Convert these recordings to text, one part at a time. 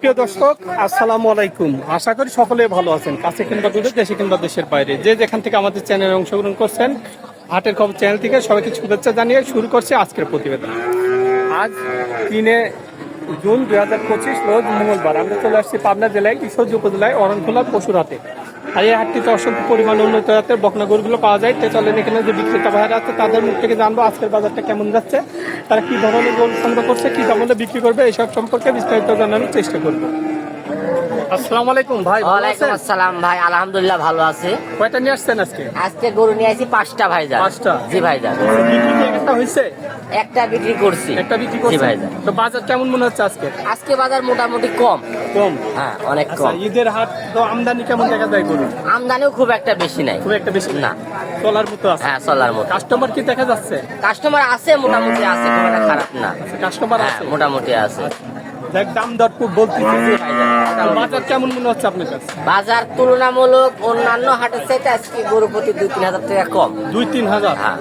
সুপ্রিয় দর্শক, আসসালামু আলাইকুম। আশা করি সকলে ভালো আছেন। কাছে কিংবা দূরে, দেশে কিংবা দেশের বাইরে। যে যেখান থেকে আমাদের চ্যানেলে অংশগ্রহণ করছেন, হাটের খবর চ্যানেল থেকে সবাইকে শুভেচ্ছা জানিয়ে শুরু করছে আজকের প্রতিবেদন। আজ তিনে জুন দুই হাজার পঁচিশ, রোজ মঙ্গলবার। আমরা চলে আসছি পাবনা জেলায়, ঈশ্বরদী উপজেলায়, অরণখোলা, পশুরহাটে। আর এই হাটটিতে অসংখ্য পরিমাণ উন্নত জাতের বকনা গরুগুলো পাওয়া যায়। তে চলেন এখানে যে বিক্রেতা ভাইরা আছে তাদের মুখ থেকে জানব আজকের বাজারটা কেমন যাচ্ছে। তারা কি ধরনের গরু সংগ্রহ করছে কি দামে বিক্রি করবে এইসব সম্পর্কে বিস্তারিত জানানোর চেষ্টা করব। আসসালামু আলাইকুম ভাই ওয়ালাইকুম আসসালাম ভাই আলহামদুলিল্লাহ ভালো আছে। কয়টা নিয়ে আসছেন আজকে? আজকে গরু নিয়ে আসি পাঁচটা? জি একটা হয়েছে? একটা বিক্রি করছি। একটা বিক্রি ভাইজান। তো বাজার কেমন মনে হচ্ছে আজকে? আজকে বাজার মোটামুটি কম। কম? হ্যাঁ অনেক আচ্ছা কম। ঈদের হাট তো আমদানি কেমন দেখা যায় গরু আমদানিও খুব একটা বেশি নাই। খুব একটা বেশি না। চলার মতো আছে? হ্যাঁ চলার মতো। কাস্টমার কি দেখা যাচ্ছে? কাস্টমার আছে মোটামুটি আছে খুব একটা খারাপ না। কাস্টমার হ্যাঁ আছে? মোটামুটি আছে। দেখ দাম দর খুব বলতেছি। জি ভাইজান, মোটামুটি। বাজার কেমন মনে হচ্ছে আপনার কাছে? বাজার তুলনামূলক অন্যান্য হাটের চাইতে আজকে গরু প্রতি দুই তিন হাজার টাকা কম। দুই তিন হাজার? হ্যাঁ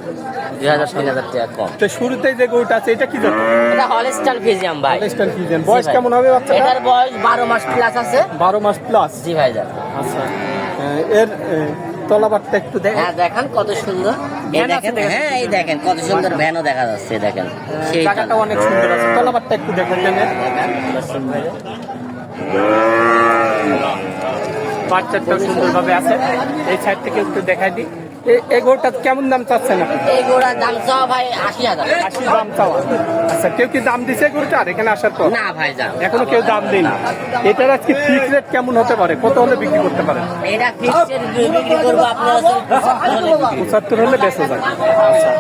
দুই হাজার তিন হাজার টাকা কম। তো শুরুতেই যে গরুটা আছে এটা কি জানো এটা ফিজিয়াম ভাই। ফিজিয়ান বয়স কেমন হবে এটার বয়স বারো মাস প্লাস আছে। বারো মাস প্লাস জি ভাইজান আচ্ছা। এর তলাবারটা একটু দেখ। হ্যাঁ দেখেন কত সুন্দর। এই দেখেন হ্যাঁ এই দেখেন কত সুন্দর ভ্যানও দেখা যাচ্ছে দেখেন সেই টাকাটা অনেক সুন্দর আছে। তলাবারটা একটু দেখেন বাচ্চাটা সুন্দরভাবে আছে। এই সাইড থেকে একটু দেখাই দিই। এই কেমন দাম চাচ্ছেন এই গোড়ার দাম চাও ভাই আশি হাজার। আশি দাম চাওয়া। আচ্ছা কেউ কি দাম দিছে গরুটার এখানে আসার পর? না ভাই এখনও কেউ দাম দেয়নি। এটার আজকে ফিক্স রেট কেমন হতে পারে? কত হলে বিক্রি করতে পারেন? এটা ফিক্সের বিক্রি করব আপনার হচ্ছে 75 হলে বিক্রি। পঁচাত্তর হলে বেঁচে যায় আচ্ছা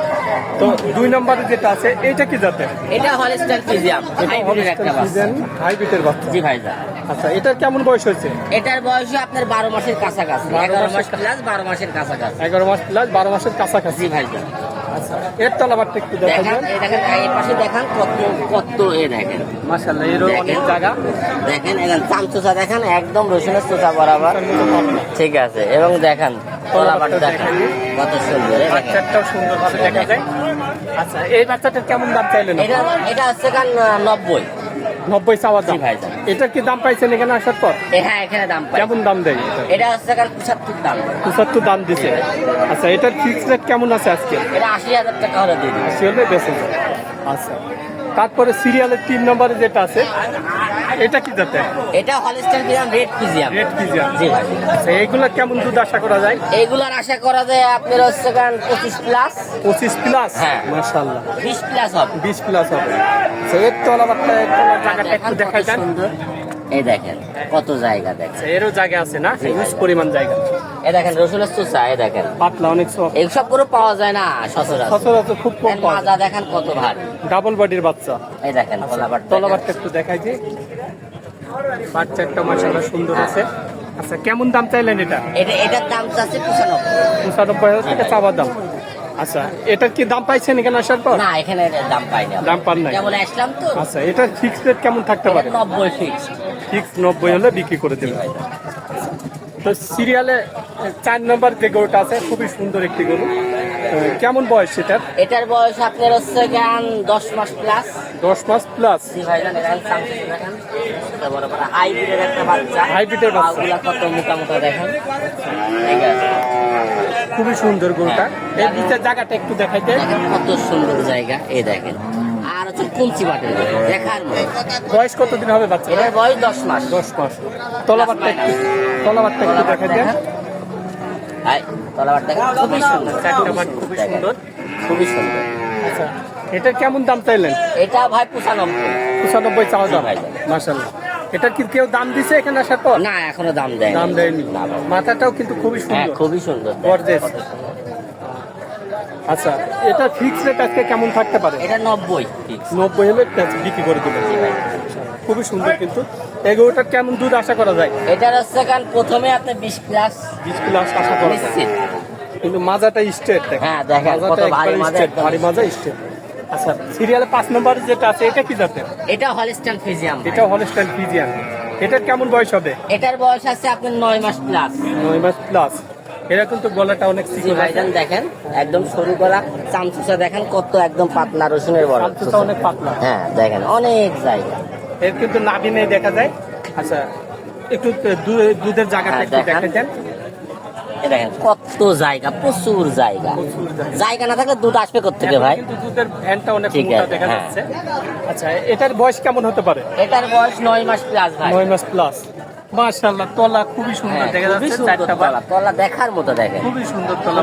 তো দুই নম্বরে যেটা আছে এইটা কি জাতে এটা হলস্টার ফিজিয়াম হাইব্রিড একটা বাচ্চা। হাইব্রিডের বাচ্চা। জি ভাই আচ্ছা এটার কেমন বয়স হয়েছে? এটার বয়স আপনার বারো মাসের কাছাকাছি। বারো এগারো মাস মাসের প্লাস বারো মাসের কাছাকাছি। এগারো মাস প্লাস বারো মাসের কাছাকাছি। ভাই আচ্ছা এর তলাবারটা একটু দেখা দেখেন দেখেন এই পাশে দেখেন কত কত এ দেখেন। মাসাল্লাহ এরও অনেক জায়গা। দেখেন এখন চাম চোষা দেখেন একদম রসুনের চোষা বরাবর। ঠিক আছে এবং দেখেন তোলাবার দেখেন কত সুন্দর। বাচ্চাটাও সুন্দরভাবে দেখা যায়। আচ্ছা এই বাচ্চাটার কেমন দাম চাইলেন এটা এটা হচ্ছে কান নব্বই। নব্বই চাওয়া দাম। ভাইজান। এটার কি দাম পাইছেন এখানে আসার পর? হ্যাঁ এখানে দাম পাই। কেমন দাম দেয়? এটা হচ্ছে কান পঁচাত্তর দাম। পঁচাত্তর দাম দিছে। আচ্ছা এটার ফিক্স রেট কেমন আছে আজকে? এটা আশি হাজার টাকা হলে দিই আশি হলে বেঁচে আচ্ছা। তারপরে সিরিয়ালের তিন নম্বরে যেটা আছে এটা কি জাতের? এটা হলিস্টার দিলাম রেড পিজিয়াম রেড পিজিয়াম জি ভাই। আচ্ছা এইগুলা কেমন দুধ আশা করা যায়? এইগুলার আশা করা যায় আপনার হচ্ছে কান পঁচিশ প্লাস পঁচিশ প্লাস হ্যাঁ। মাশাআল্লাহ। বিশ প্লাস হবে। বিশ প্লাস হবে। আচ্ছা এর তলাবারটা একটা তলার জায়গাটা একটু দেখাই সুন্দর। এই দেখেন কত জায়গা দেখেন। আচ্ছা, এরও জায়গা আছে না? হিউজ পরিমাণ জায়গা। এই দেখেন রসুনের চোষা এই দেখেন। পাতলা অনেক এইসব করে পাওয়া যায় না সচরাচর। সচরাচর খুব কম পাওয়া মাজা দেখেন কত ভারী। ডাবল বডির বাচ্চা। এই দেখেন তলাবার তলাবারটা একটু দেখাই যে। বাচ্চা একটা মাসাল্লাহ সুন্দর আছে। আচ্ছা কেমন দাম চাইলেন এটা? এটা এটার দাম চাচ্ছে পঁচানব্বই। পঁচানব্বই হাজার টাকা দাম। আচ্ছা এটার কি দাম পাইছেন এখানে আসার পর? না এখানে দাম পাইনি আমরা। দাম পান নাই। যেমন আসলাম তো। আচ্ছা এটার ফিক্স রেট কেমন থাকতে পারে? এটা নব্বই ফিক্স নব্বই হলে বিক্রি করে দেবে তো সিরিয়ালে চার নম্বর যে গরুটা আছে খুবই সুন্দর একটি গরু। কেমন বয়স সেটার এটার বয়স আপনার হচ্ছে গান দশ মাস প্লাস দশ মাস প্লাস হাইব্রিডের একটা বাচ্চা। হাইব্রিডের বাচ্চা। কত মোটা মোটা দেখেন। খুবই সুন্দর গরুটা। এর নিচের জায়গাটা একটু দেখাইতে। কত সুন্দর জায়গা। এই দেখেন। কুঞ্চি বাটের গরু, দেখার বয়স কতদিন হবে বাচ্চা বয়স দশ মাস। দশ মাস। তলাবারটা একটু তলাবারটা একটু তলাবার দেখাইতে দেখেন। হাই, তলাবার দেখেন খুবই সুন্দর। চারটা বাট খুবই সুন্দর। খুবই সুন্দর। আচ্ছা এটার কেমন দাম চাইলেন? এটা ভাই পঁচানব্বই। পঁচানব্বই চাওয়া দাম। ভাই। মাসাল্লাহ এটার কি কেউ দাম দিছে এখানে আসার পর? না এখনও দাম দেয় দাম দেয়নি। মাথাটাও কিন্তু খুবই হ্যাঁ সুন্দর। খুবই সুন্দর। গর্জেস। আচ্ছা এটা ফিক্স রেট আজকে কেমন থাকতে পারে? এটা নব্বই। নব্বই হলে বিক্রি করে দেবে খুবই সুন্দর কিন্তু। এগুলোটার কেমন দুধ আশা করা যায়? এটার হচ্ছে কারণ প্রথমে আপনি বিশ প্লাস বিশ প্লাস আশা করা যায়। কিন্তু মাজাটা স্ট্রেট হ্যাঁ, দেখেন, কত ভারী মাজা স্ট্রেট ভারী মাজা স্ট্রেট আচ্ছা সিরিয়ালে পাঁচ নম্বর যেটা আছে এটা কি জাতের? এটা হলিস্টান ফিজিয়াম এটা হলস্টাইন ফিজিয়ান এটার কেমন বয়স হবে? এটার বয়স আছে আপনার নয় মাস প্লাস নয় মাস প্লাস এরা কিন্তু গলাটা অনেক চিকন ভাইজান দেখেন একদম সরু গলা চামচুসা দেখেন কত একদম পাতলা রসুনের বড়। শান্তটা অনেক পাতলা। হ্যাঁ দেখেন অনেক জায়গা। এর কিন্তু নাভি নেই দেখা যায়। আচ্ছা একটু দুধের জায়গাটা হ্যাঁ, একটু দেখে দেন। দেখেন কত জায়গা প্রচুর জায়গা। জায়গা। না থাকলে দুধ আসবে কোথেকে ভাই? দুধের ভ্যানটা অনেক মোটা দেখা হ্যাঁ। যাচ্ছে। আচ্ছা এটার বয়স কেমন হতে পারে? এটার বয়স নয় মাস প্লাস ভাই। নয় মাস প্লাস মাশাআল্লাহ তলা খুবই সুন্দর হ্যাঁ, দেখা যাচ্ছে চারটা তলা তলা দেখার মতো দেখেন। খুবই সুন্দর তলা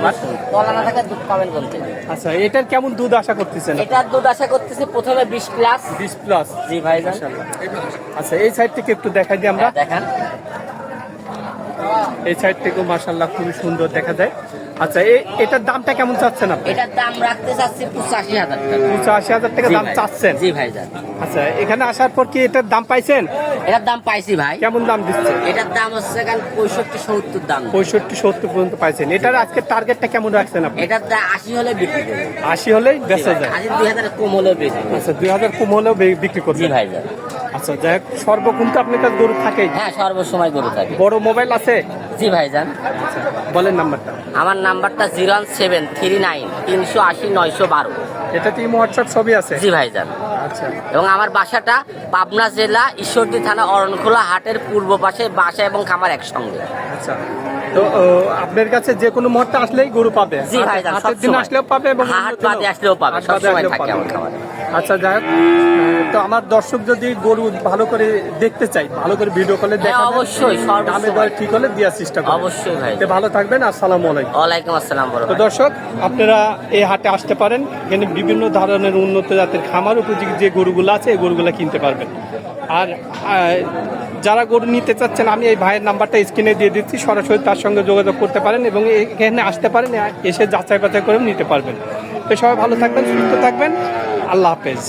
তলা না থাকে দুধ পাবেন বলতে আচ্ছা এটার কেমন দুধ আশা করতেছেন? এটার দুধ আশা করতেছি প্রথমে বিশ প্লাস বিশ প্লাস জি ভাই আচ্ছা এই সাইড থেকে একটু দেখাই দিই আমরা। দেখেন। এই সাইড থেকেও মাশাআল্লাহ খুবই সুন্দর দেখা যায়। আচ্ছা এটার দামটা কেমন চাচ্ছেন আপনি? এটার দাম রাখতে চাচ্ছি পঁচাশি হাজার টাকা। পঁচাশি হাজার টাকা দাম চাচ্ছেন? জি ভাই যান আচ্ছা এখানে আসার পর কি এটার দাম পাইছেন? এটার দাম পাইছি ভাই। কেমন দাম দিচ্ছে? এটার দাম হচ্ছে এখন পঁয়ষট্টি সত্তর দাম। পঁয়ষট্টি সত্তর পর্যন্ত পাইছেন। এটার আজকে টার্গেটটা কেমন রাখছেন আপনি? এটার দাম আশি হলে বিক্রি আশি হলেই বেঁচে যায়। আশি দুই হাজার কম হলেও বিক্রি আচ্ছা দুই হাজার কম হলেও বিক্রি করবেন ভাই যান আচ্ছা যাই হোক সর্বক্ষণ তো আপনার কাছে গরু থাকেই। হ্যাঁ সর্বসময় গরু থাকে। বড় মোবাইল আছে? জি ভাই যান বলেন নাম্বারটা। আমার নাম্বারটা zero one seven three nine তিনশো আশি নয়শো বারো। এটাতে হোয়াটসঅ্যাপ ছবি আছে? জি ভাই যান আচ্ছা। এবং আমার বাসাটা পাবনা জেলা ঈশ্বরদী থানা অরণখোলা হাটের পূর্ব পাশে বাসা এবং খামার একসঙ্গে। আচ্ছা। তো আপনার কাছে যে কোনো মুহূর্তে আসলেই গরু পাবে। জি ভাই হাটের দিন আসলেও পাবে এবং হাট বাদে আসলেও পাবে, সবসময় আসলেও থাকে আমার খামারে। আচ্ছা যাই হোক, তো আমার দর্শক যদি গরু ভালো করে দেখতে চাই ভালো করে ভিডিও কলে দেখা অবশ্যই, দামে দর ঠিক হলে দেওয়ার চেষ্টা করবেন। অবশ্যই ভাই। তো ভালো থাকবেন আসসালামু আলাইকুম। ওয়ালাইকুম আসসালাম বড় তো দর্শক আপনারা এই হাটে আসতে পারেন এখানে বিভিন্ন ধরনের উন্নত জাতের খামার উপযোগী যে গরুগুলো আছে এই গরুগুলো কিনতে পারবেন। আর যারা গরু নিতে চাচ্ছেন, আমি এই ভাইয়ের নাম্বারটা স্ক্রিনে দিয়ে দিচ্ছি। সরাসরি তার সঙ্গে যোগাযোগ করতে পারেন এবং এখানে আসতে পারেন, এসে যাচাই বাছাই করেও নিতে পারবেন। তো সবাই ভালো থাকবেন, সুস্থ থাকবেন। আল্লাহ হাফেজ।